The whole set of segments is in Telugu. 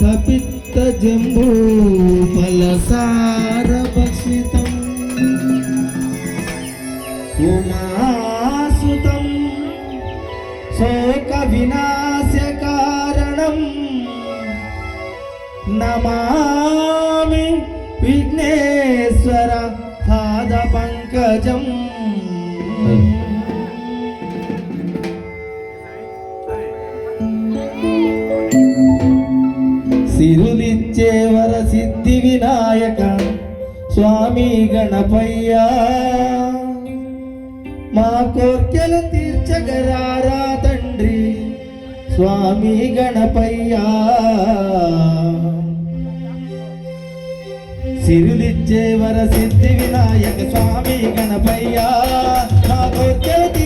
కపిత్త జంబూ ఫలసార భక్షితం. ఉమాసుతం శోక వినాశ కారణం నమామి విఘ్నేశ్వర పాద పంకజం. సిరులిచ్చే వర సిద్ధి వినాయక స్వామి గణపయ్యా. మా కోర్కెలు తీర్చగరారా తండ్రి స్వామి గణపయ్యా. సిరులిచ్చే వర సిద్ధి వినాయక స్వామి గణపయ్యా. మా కోర్కెలు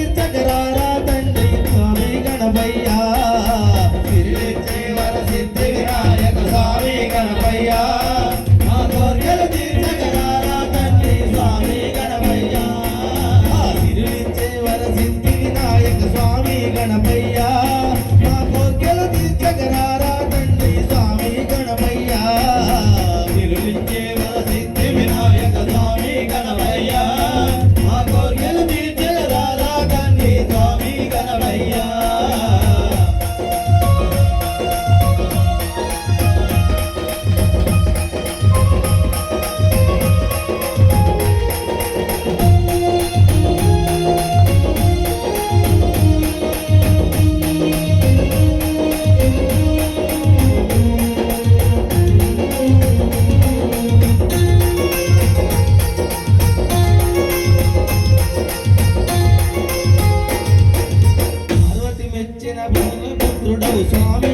Sorry.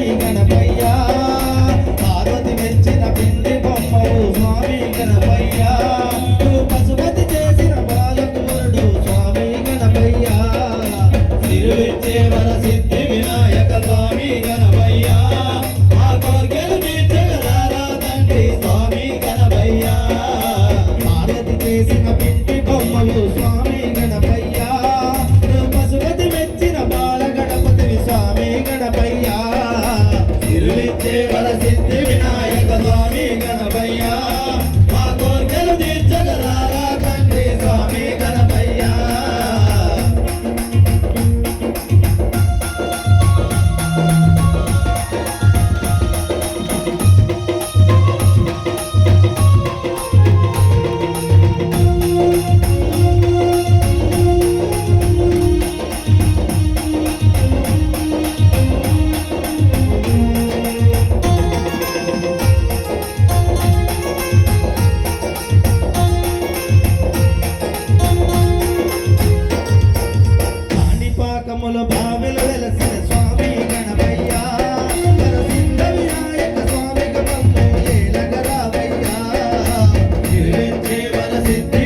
స్వామి గణపయ్యా. తిరువిచ్చేవల సిద్ధి వినాయక స్వామి గణపయ్యా. Does it